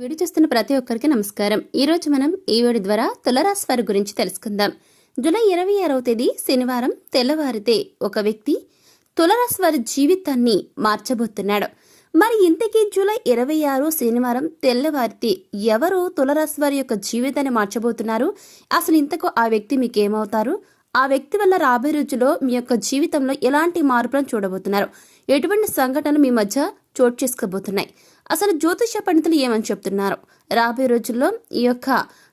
Video చూస్తున్న ప్రతి ఒక్కరికి నమస్కారం. ఈ రోజు మనం ఈ వీడియో ద్వారా తులరాశి వారి గురించి తెలుసుకుందాం. జూలై ఇరవై ఆరవ తేదీ శనివారం తెల్లవారితే ఒక వ్యక్తి తులరాశి వారి జీవితాన్ని మార్చబోతున్నాడు. మరి ఇంతకీ జూలై ఇరవై ఆరు శనివారం తెల్లవారితే ఎవరు తులరాశి వారి యొక్క జీవితాన్ని మార్చబోతున్నారు? అసలు ఇంతకు ఆ వ్యక్తి మీకు ఏమవుతారు ఆ వ్యక్తి వల్ల రాబోయే రోజుల్లో మీ యొక్క జీవితంలో ఎలాంటి మార్పులను చూడబోతున్నారు? ఎటువంటి సంఘటనలు మీ మధ్య చోటు చేసుకోబోతున్నాయి? అసలు జ్యోతిష పండితులు ఏమని చెప్తున్నారు? రాబోయే రోజుల్లో ఈ యొక్క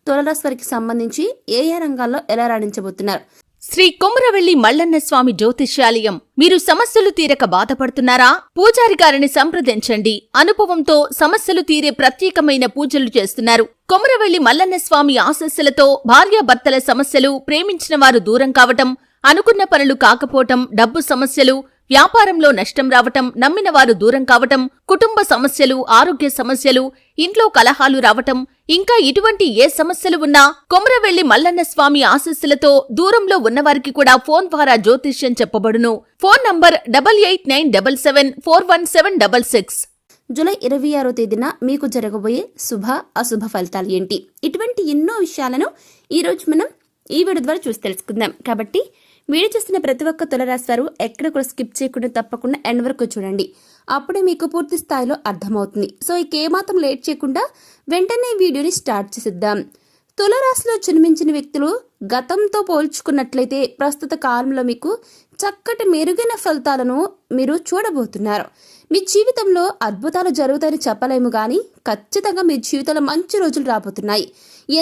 తులరాశి సంబంధించి ఏ ఏ రంగాల్లో ఎలా రాణించబోతున్నారు? శ్రీ కొమరవెల్లి మల్లన్న స్వామి జ్యోతిష్యాలయం. మీరు సమస్యలు తీరక బాధపడుతున్నారా? పూజారి గారిని సంప్రదించండి. అనుభవంతో సమస్యలు తీరే ప్రత్యేకమైన పూజలు చేస్తున్నారు. కొమరవెల్లి మల్లన్న స్వామి ఆశస్సులతో భార్యాభర్తల సమస్యలు ప్రేమించిన వారు దూరం కావటం అనుకున్న పనులు కాకపోవటం డబ్బు సమస్యలు వ్యాపారంలో నష్టం రావటం నమ్మిన వారు దూరం కావటం కుటుంబ సమస్యలు ఆరోగ్య సమస్యలు ఇంట్లో కలహాలు రావటం ఇంకా ఇటువంటి ఏ సమస్యలు ఉన్నా కొమరవెల్లి మల్లన్న స్వామి ఆశస్సులతో దూరంలో ఉన్నవారికి కూడా ఫోన్ ద్వారా జ్యోతిష్యం చెప్పబడును. Phone number double eight nine double seven four one seven double six. July ఇరవై ఆరో తేదీన మీకు జరగబోయే శుభ అశుభ ఫలితాలు ఏంటి? ఇటువంటి ఎన్నో విషయాలను ఈ రోజు మనం ఈ వీడియో ద్వారా చూసి తెలుసుకుందాం. కాబట్టి వీడియో చూస్తున్న ప్రతి ఒక్క తులరాశివారు ఎక్కడ కూడా స్కిప్ చేయకుండా తప్పకుండా ఎండ్ వరకు చూడండి. అప్పుడే మీకు పూర్తి స్థాయిలో అర్థమవుతుంది. సో ఇక ఏమాత్రం లేట్ చేయకుండా వెంటనే వీడియోని స్టార్ట్ చేసిద్దాం. తులరాశిలో జన్మించిన వ్యక్తులు గతంతో పోల్చుకున్నట్లయితే ప్రస్తుత కాలంలో మీకు చక్కటి మెరుగైన ఫలితాలను మీరు చూడబోతున్నారు. మీ జీవితంలో అద్భుతాలు జరుగుతాయని చెప్పలేము కానీ ఖచ్చితంగా మీ జీవితంలో మంచి రోజులు రాబోతున్నాయి.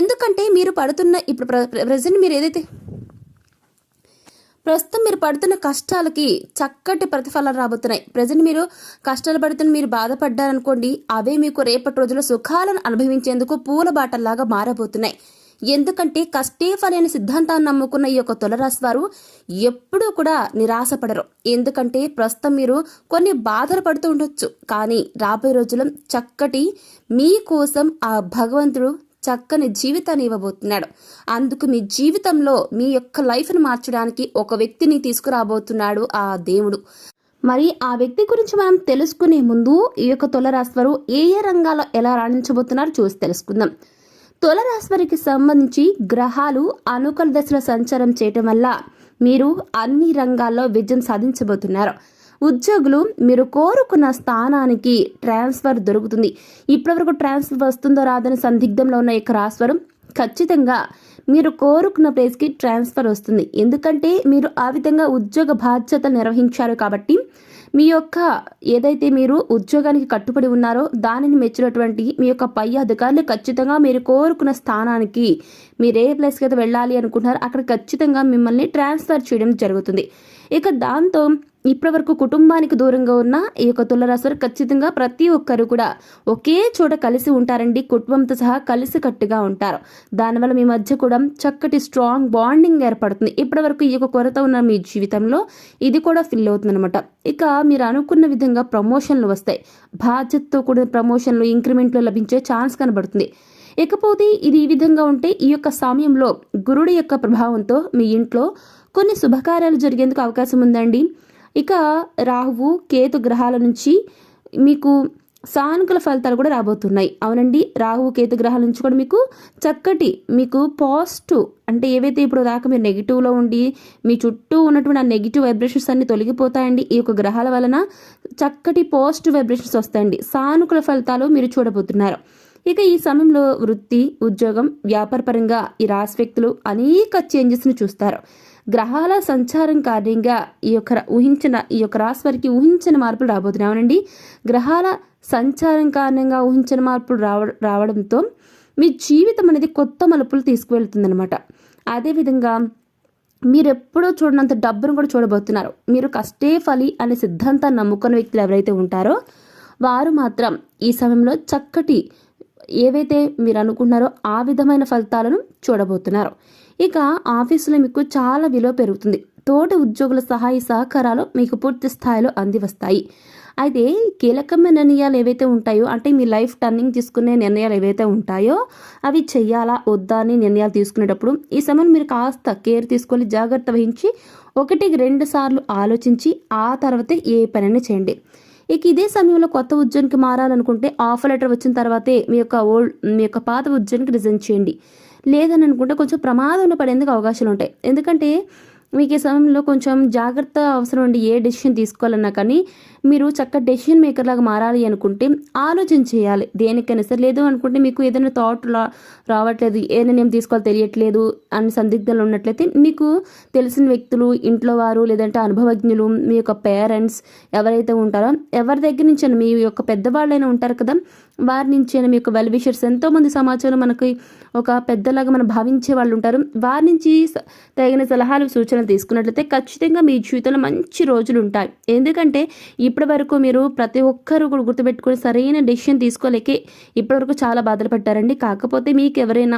ఎందుకంటే మీరు పడుతున్న ఇప్పుడు ప్రజెంట్ మీరు ఏదైతే ప్రస్తుతం మీరు పడుతున్న కష్టాలకి చక్కటి ప్రతిఫలాలు రాబోతున్నాయి. ప్రజెంట్ మీరు కష్టాలు పడుతున్న మీరు బాధపడ్డారనుకోండి అవే మీకు రేపటి రోజుల్లో సుఖాలను అనుభవించేందుకు పూల బాటల్లాగా మారబోతున్నాయి. ఎందుకంటే కష్టే ఫలైన సిద్ధాంతాన్ని నమ్ముకున్న ఈ యొక్క తులరాశి వారు ఎప్పుడూ కూడా నిరాశపడరు. ఎందుకంటే ప్రస్తుతం మీరు కొన్ని బాధలు పడుతూ ఉండొచ్చు. కానీ రాబోయే రోజుల్లో చక్కటి మీకోసం ఆ భగవంతుడు చక్కని జీవితాన్ని ఇవ్వబోతున్నాడు. అందుకు మీ జీవితంలో మీ యొక్క లైఫ్ను మార్చడానికి ఒక వ్యక్తిని తీసుకురాబోతున్నాడు ఆ దేవుడు. మరి ఆ వ్యక్తి గురించి మనం తెలుసుకునే ముందు ఈ యొక్క తులరాశివారు ఏ ఏ రంగాల్లో ఎలా రాణించబోతున్నారో చూసి తెలుసుకుందాం. తులరాశివారికి సంబంధించి గ్రహాలు అనుకూల దశలో సంచారం చేయటం వల్ల మీరు అన్ని రంగాల్లో విజయం సాధించబోతున్నారు. ఉద్యోగులు మీరు కోరుకున్న స్థానానికి ట్రాన్స్ఫర్ దొరుకుతుంది. ఇప్పటివరకు ట్రాన్స్ఫర్ వస్తుందో రాదని సందిగ్ధంలో ఉన్న యొక్క రాస్వరం ఖచ్చితంగా మీరు కోరుకున్న ప్లేస్కి ట్రాన్స్ఫర్ వస్తుంది. ఎందుకంటే మీరు ఆ విధంగా ఉద్యోగ బాధ్యతలు నిర్వహించారు కాబట్టి మీ యొక్క ఏదైతే మీరు ఉద్యోగానికి కట్టుబడి ఉన్నారో దానిని మెచ్చినటువంటి మీ యొక్క పై అధికారులు ఖచ్చితంగా మీరు కోరుకున్న స్థానానికి మీరు ఏ ప్లేస్కి అయితే వెళ్ళాలి అనుకుంటున్నారో అక్కడ ఖచ్చితంగా మిమ్మల్ని ట్రాన్స్ఫర్ చేయడం జరుగుతుంది. ఇక దాంతో ఇప్పటివరకు కుటుంబానికి దూరంగా ఉన్న ఈ యొక్క తులరాశి ఖచ్చితంగా ప్రతి ఒక్కరు కూడా ఒకే చోట కలిసి ఉంటారండి. కుటుంబంతో సహా కలిసి కట్టుగా ఉంటారు. దానివల్ల మీ మధ్య కూడా చక్కటి స్ట్రాంగ్ బాండింగ్ ఏర్పడుతుంది. ఇప్పటివరకు ఈ యొక్క కొరత ఉన్న మీ జీవితంలో ఇది కూడా ఫిల్ అవుతుంది అనమాట ఇక మీరు అనుకున్న విధంగా ప్రమోషన్లు వస్తాయి. బాధ్యతతో కూడిన ప్రమోషన్లు ఇంక్రిమెంట్లు లభించే ఛాన్స్ కనబడుతుంది. ఇకపోతే ఇది ఈ విధంగా ఉంటే ఈ యొక్క సమయంలో గురుడి యొక్క ప్రభావంతో మీ ఇంట్లో కొన్ని శుభకార్యాలు జరిగేందుకు అవకాశం ఉందండి. ఇక రాహువు కేతు గ్రహాల నుంచి మీకు సానుకూల ఫలితాలు కూడా రాబోతున్నాయి. అవునండి రాహువు కేతు గ్రహాల నుంచి కూడా మీకు చక్కటి మీకు పాజిటివ్ అంటే ఏవైతే ఇప్పుడు దాకా మీరు నెగిటివ్లో ఉండి మీ చుట్టూ ఉన్నటువంటి ఆ నెగిటివ్ వైబ్రేషన్స్ అన్ని తొలగిపోతాయండి ఈ యొక్క గ్రహాల వలన చక్కటి పాజిటివ్ వైబ్రేషన్స్ వస్తాయండి. సానుకూల ఫలితాలు మీరు చూడబోతున్నారు. ఇక ఈ సమయంలో వృత్తి ఉద్యోగం వ్యాపారపరంగా ఈ రాశి వ్యక్తులు అనేక చేంజెస్ను చూస్తారు. గ్రహాల సంచారం కారణంగా ఈ యొక్క ఊహించిన ఈ యొక్క రాశి వారికి ఊహించిన మార్పులు రాబోతున్నాయి. అవునండి. గ్రహాల సంచారం కారణంగా ఊహించిన మార్పులు రావ రావడంతో మీ జీవితం అనేది కొత్త మలుపులు తీసుకువెళ్తుందనమాట అదేవిధంగా మీరు ఎప్పుడో చూడనంత డబ్బును కూడా చూడబోతున్నారు. మీరు కష్టే ఫలి అనే సిద్ధాంతాన్ని నమ్ముకున్న వ్యక్తులు ఎవరైతే ఉంటారో వారు మాత్రం ఈ సమయంలో చక్కటి ఏవైతే మీరు అనుకున్నారో ఆ విధమైన ఫలితాలను చూడబోతున్నారు. ఇక ఆఫీసులో మీకు చాలా విలువ పెరుగుతుంది. తోట ఉద్యోగుల సహాయ సహకారాలు మీకు పూర్తి స్థాయిలో అంది వస్తాయి అయితే కీలకమైన నిర్ణయాలు ఏవైతే ఉంటాయో అంటే మీ లైఫ్ టర్నింగ్ తీసుకునే నిర్ణయాలు ఏవైతే ఉంటాయో అవి చెయ్యాలా వద్దా అని నిర్ణయాలు తీసుకునేటప్పుడు ఈ సమయం మీరు కాస్త కేర్ తీసుకొని జాగ్రత్త వహించి ఒకటికి రెండు సార్లు ఆలోచించి ఆ తర్వాతే ఏ పనిని చేయండి. ఇక ఇదే సమయంలో కొత్త ఉద్యోగానికి మారాలనుకుంటే ఆఫర్ లెటర్ వచ్చిన తర్వాతే మీ యొక్క ఓల్డ్ మీ యొక్క పాత ఉద్యోగానికి రిజైన్ చేయండి. లేదని అనుకుంటే కొంచెం ప్రమాదంలో పడేందుకు అవకాశాలు ఉంటాయి. ఎందుకంటే మీకు ఈ సమయంలో కొంచెం జాగ్రత్త అవసరం ఉండి ఏ డెసిషన్ తీసుకోవాలన్నా కానీ మీరు చక్క డెసిషన్ మేకర్ లాగా మారాలి అనుకుంటే ఆలోచన చేయాలి దేనికైనా సరే లేదు అనుకుంటే మీకు ఏదైనా థాట్ రా రావట్లేదు ఏ నిర్ణయం తీసుకోవాలో తెలియట్లేదు అని సందిగ్ధాలు ఉన్నట్లయితే మీకు తెలిసిన వ్యక్తులు ఇంట్లో వారు లేదంటే అనుభవజ్ఞులు మీ యొక్క పేరెంట్స్ ఎవరైతే ఉంటారో ఎవరి దగ్గర నుంచి మీ యొక్క పెద్దవాళ్ళైనా ఉంటారు కదా వారి నుంచి మీ యొక్క వెల్ విషర్స్ ఎంతోమంది సమాచారం మనకి ఒక పెద్దలాగా మనం భావించే వాళ్ళు ఉంటారు. వారి నుంచి తగిన సలహాలు సూచనలు తీసుకున్నట్లయితే ఖచ్చితంగా మీ జీవితంలో మంచి రోజులు ఉంటాయి. ఎందుకంటే ఇప్పటి వరకు మీరు ప్రతి ఒక్కరు కూడా గుర్తుపెట్టుకుని సరైన డెసిషన్ తీసుకోలేకే ఇప్పటివరకు చాలా బాధలు పడ్డారండి. కాకపోతే మీకు ఎవరైనా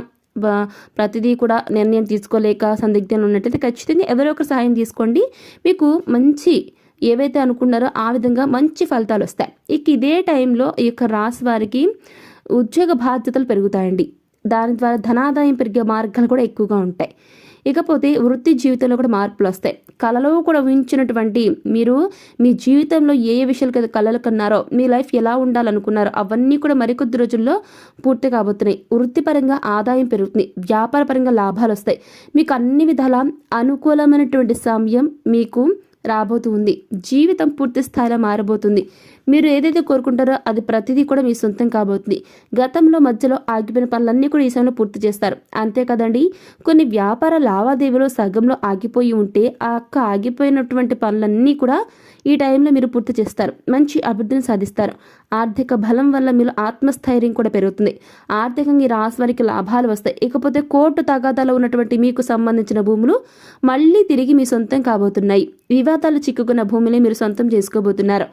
ప్రతిదీ కూడా నిర్ణయం తీసుకోలేక సందిగ్ధంలో ఉన్నట్టయితే ఖచ్చితంగా ఎవరో ఒకరు సహాయం తీసుకోండి. మీకు మంచి ఏవైతే అనుకున్నారో ఆ విధంగా మంచి ఫలితాలు వస్తాయి. ఇక ఇదే టైంలో ఈ యొక్క రాశి వారికి ఉద్యోగ బాధ్యతలు పెరుగుతాయండి. దాని ద్వారా ధనాదాయం పెరిగే మార్గాలు కూడా ఎక్కువగా ఉంటాయి. ఇకపోతే వృత్తి జీవితంలో కూడా మార్పులు వస్తాయి. కళలో కూడా ఊహించినటువంటి మీరు మీ జీవితంలో ఏ ఏ విషయాలు కదా కళలు కన్నారో మీ లైఫ్ ఎలా ఉండాలనుకున్నారో అవన్నీ కూడా మరికొద్ది రోజుల్లో పూర్తి కాబోతున్నాయి. వృత్తిపరంగా ఆదాయం పెరుగుతుంది. వ్యాపారపరంగా లాభాలు వస్తాయి. మీకు అన్ని విధాల అనుకూలమైనటువంటి సమయం మీకు రాబోతుంది జీవితం పూర్తి స్థాయిలో మారబోతుంది. మీరు ఏదైతే కోరుకుంటారో అది ప్రతిదీ కూడా మీ సొంతం కాబోతుంది. గతంలో మధ్యలో ఆగిపోయిన పనులన్నీ కూడా ఈ సమయంలో పూర్తి చేస్తారు. అంతే కదండి కొన్ని వ్యాపార లావాదేవీలు సగంలో ఆగిపోయి ఉంటే ఆ అక్క ఆగిపోయినటువంటి పనులన్నీ కూడా ఈ టైంలో మీరు పూర్తి చేస్తారు. మంచి అభివృద్ధిని సాధిస్తారు. ఆర్థిక బలం వల్ల మీరు ఆత్మస్థైర్యం కూడా పెరుగుతుంది. ఆర్థికంగా ఈ రాశి వారికి లాభాలు వస్తాయి. ఇకపోతే కోర్టు తగాదాలో ఉన్నటువంటి మీకు సంబంధించిన భూములు మళ్ళీ తిరిగి మీ సొంతం కాబోతున్నాయి. వివాదాలు చిక్కుకున్న భూమిని మీరు సొంతం చేసుకోబోతున్నారు.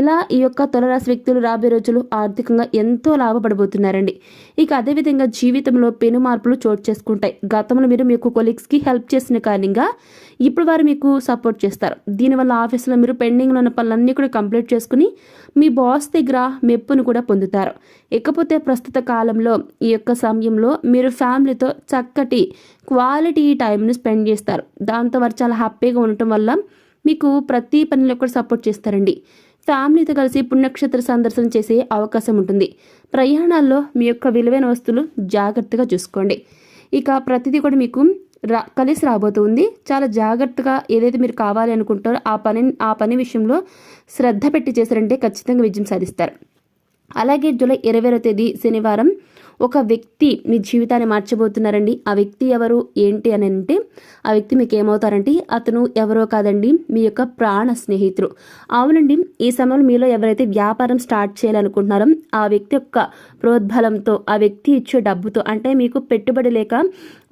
ఇలా ఈ యొక్క తులరాశి వ్యక్తులు రాబోయే రోజులు ఆర్థికంగా ఎంతో లాభపడబోతున్నారండి. ఇక అదేవిధంగా జీవితంలో పెను మార్పులు చోటు చేసుకుంటాయి. గతంలో మీరు మీకు కొలీగ్స్కి హెల్ప్ చేసిన కారణంగా ఇప్పుడు వారు మీకు సపోర్ట్ చేస్తారు. దీనివల్ల ఆఫీస్లో మీరు పెండింగ్లో ఉన్న పనులన్నీ కూడా కంప్లీట్ చేసుకుని మీ బాస్ దగ్గర మెప్పును కూడా పొందుతారు. ఇకపోతే ప్రస్తుత కాలంలో ఈ యొక్క సమయంలో మీరు ఫ్యామిలీతో చక్కటి క్వాలిటీ టైంను స్పెండ్ చేస్తారు. దాంతో వారు చాలా హ్యాపీగా ఉండటం వల్ల మీకు ప్రతి పనిలో కూడా సపోర్ట్ చేస్తారండి. ఫ్యామిలీతో కలిసి పుణ్యక్షేత్ర సందర్శన చేసే అవకాశం ఉంటుంది. ప్రయాణాల్లో మీ యొక్క విలువైన వస్తువులు జాగ్రత్తగా చూసుకోండి. ఇక ప్రతిదీ కూడా మీకు రా కలిసి రాబోతుంది. చాలా జాగ్రత్తగా ఏదైతే మీరు కావాలి అనుకుంటారో ఆ పని ఆ పని విషయంలో శ్రద్ధ పెట్టి చేశారంటే ఖచ్చితంగా విజయం సాధిస్తారు. అలాగే జూలై ఇరవైవ తేదీ శనివారం ఒక వ్యక్తి మీ జీవితాన్ని మార్చబోతున్నారండి. ఆ వ్యక్తి ఎవరు? ఏంటి అని అంటే ఆ వ్యక్తి మీకు ఏమవుతారంటే అతను ఎవరో కాదండి మీ యొక్క ప్రాణ స్నేహితుడు. అవునండి ఈ సమయంలో మీలో ఎవరైతే వ్యాపారం స్టార్ట్ చేయాలనుకుంటున్నారో ఆ వ్యక్తి యొక్క ప్రోద్బలంతో ఆ వ్యక్తి ఇచ్చే డబ్బుతో అంటే మీకు పెట్టుబడి లేక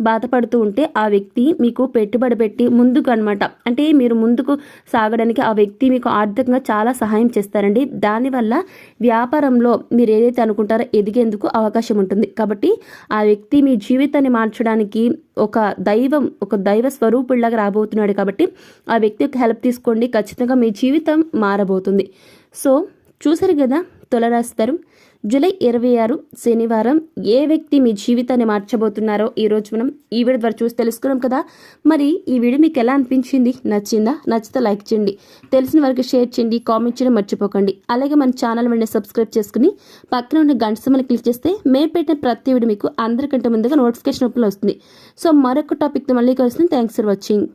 బాధపడుతూ ఉంటే ఆ వ్యక్తి మీకు పెట్టుబడి పెట్టి ముందుకు అనమాట అంటే మీరు ముందుకు సాగడానికి ఆ వ్యక్తి మీకు ఆర్థికంగా చాలా సహాయం చేస్తారండి. దానివల్ల వ్యాపారంలో మీరు ఏదైతే అనుకుంటారో ఎదిగేందుకు అవకాశం ఉంటుంది. కాబట్టి ఆ వ్యక్తి మీ జీవితాన్ని మార్చడానికి ఒక దైవం ఒక దైవ స్వరూపుడిలాగా రాబోతున్నాడు కాబట్టి ఆ వ్యక్తి యొక్క హెల్ప్ తీసుకోండి. ఖచ్చితంగా మీ జీవితం మారబోతుంది. సో చూసారు కదా తులరాస్తారు జూలై ఇరవై ఆరు శనివారం ఏ వ్యక్తి మీ జీవితాన్ని మార్చబోతున్నారో ఈ రోజు మనం ఈ వీడియో ద్వారా చూసి తెలుసుకున్నాం కదా. మరి ఈ వీడియో మీకు ఎలా అనిపించింది? నచ్చిందా? నచ్చితే లైక్ చేయండి. తెలిసిన వరకు షేర్ చేయండి కామెంట్ చేయడం మర్చిపోకండి. అలాగే మన ఛానల్ వెంటనే సబ్స్క్రైబ్ చేసుకుని పక్కన ఉన్న గంట సమయం క్లిక్ చేస్తే మేము పెట్టిన ప్రతి వీడియో మీకు అందరికంటే ముందుగా నోటిఫికేషన్ రూపంలో వస్తుంది. సో మరొక టాపిక్తో మళ్ళీ కలుస్తుంది థ్యాంక్స్ ఫర్ వాచింగ్.